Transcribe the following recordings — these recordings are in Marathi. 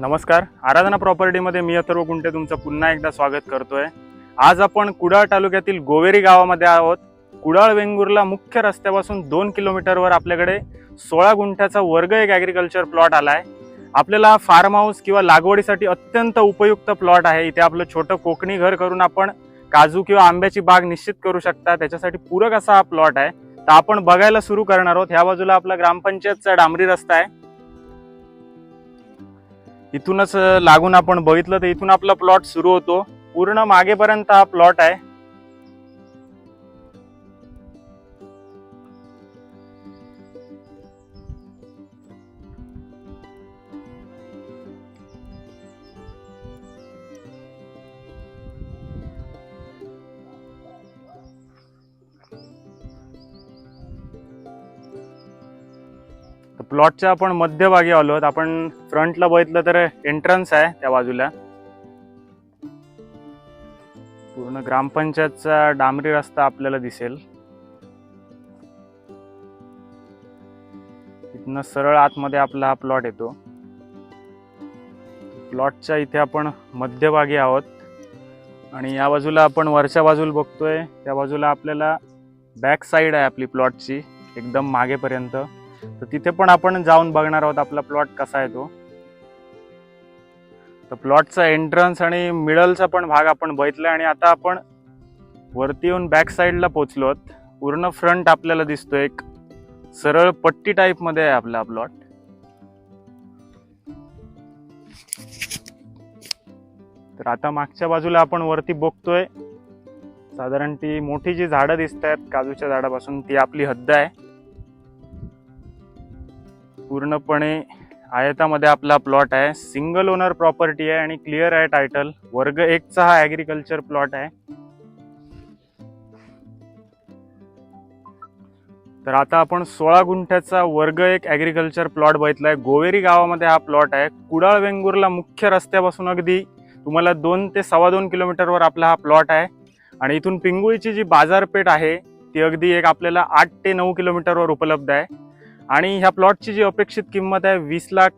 नमस्कार. आराधना प्रॉपर्टीमध्ये मी अथर्व गुंटे तुमचं पुन्हा एकदा स्वागत करतोय. आज आपण कुडाळ तालुक्यातील गोवेरी गावामध्ये आहोत. कुडाळ वेंगुर्ला मुख्य रस्त्यापासून दोन किलोमीटरवर आपल्याकडे सोळा गुंठ्याचा वर्ग एक ॲग्रिकल्चर प्लॉट आलाय. आपल्याला फार्म हाऊस किंवा लागवडीसाठी अत्यंत उपयुक्त प्लॉट आहे. इथे आपलं छोटं कोकणी घर करून आपण काजू किंवा आंब्याची बाग निश्चित करू शकता. त्याच्यासाठी पूरक असा हा प्लॉट आहे. तर आपण बघायला सुरू करणार आहोत. ह्या बाजूला आपला ग्रामपंचायतचा डांबरी रस्ता आहे. इथूनच लागून आपण बघितलं तर इथून आपला प्लॉट सुरू होतो. पूर्ण मागेपर्यंत हा प्लॉट आहे. प्लॉटच्या आपण मध्यभागी आलो आहोत. आपण फ्रंटला बघितलं तर एंट्रन्स आहे त्या बाजूला. पूर्ण ग्रामपंचायतचा डांबरी रस्ता आपल्याला दिसेल. इथनं सरळ आतमध्ये आपला हा प्लॉट येतो. प्लॉटच्या इथे आपण मध्यभागी आहोत. आणि या बाजूला आपण वरच्या बाजूला बघतोय. त्या बाजूला आपल्याला बॅक साईड आहे आपली प्लॉटची एकदम मागेपर्यंत. तर तिथे पण आपण जाऊन बघणार आहोत आपला प्लॉट कसा आहे तो. तर प्लॉटचा एंट्रन्स आणि मिडलचा पण भाग आपण बघितला आणि आता आपण वरती येऊन बॅक साईडला पोचलो पूर्ण फ्रंट आपल्याला दिसतो एक सरळ पट्टी टाईपमध्ये आहे आपला प्लॉट तर आता मागच्या बाजूला आपण वरती बघतोय. साधारण ती मोठी जी झाडं दिसत आहेत काजूच्या झाडापासून ती आपली हद्द आहे. पूर्णपणे आयतामध्ये आपला प्लॉट आहे. सिंगल ओनर प्रॉपर्टी आहे आणि क्लिअर आहे टायटल वर्ग एकचा हा ॲग्रिकल्चर प्लॉट आहे. तर आता आपण सोळा गुंठ्याचा वर्ग एक ॲग्रिकल्चर प्लॉट बघितला आहे गोवेरी गावामध्ये हा प्लॉट आहे. कुडाळ वेंगुर्ला मुख्य रस्त्यापासून अगदी तुम्हाला दोन ते सव्वा दोन किलोमीटरवर आपला हा प्लॉट आहे. आणि इथून पिंगुळीची जी बाजारपेठ आहे ती अगदी एक आपल्याला आठ ते नऊ किलोमीटरवर उपलब्ध आहे. आणि ह्या प्लॉटची जी अपेक्षित किंमत आहे वीस लाख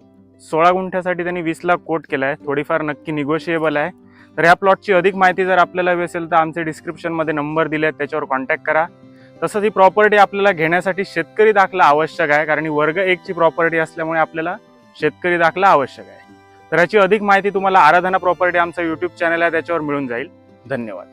सोळा गुंठ्यासाठी त्यांनी वीस लाख कोट केला आहे. थोडीफार नक्की निगोशिएबल आहे. तर ह्या प्लॉटची अधिक माहिती जर आपल्याला हवी असेल तर आमचे डिस्क्रिप्शनमध्ये नंबर दिले आहेत त्याच्यावर कॉन्टॅक्ट करा. तसंच ही प्रॉपर्टी आपल्याला घेण्यासाठी शेतकरी दाखला आवश्यक आहे कारण ही वर्ग एकची प्रॉपर्टी असल्यामुळे आपल्याला शेतकरी दाखला आवश्यक आहे. तर ह्याची अधिक माहिती तुम्हाला आराधना प्रॉपर्टी आमचा यूट्यूब चॅनल आहे त्याच्यावर मिळून जाईल. धन्यवाद.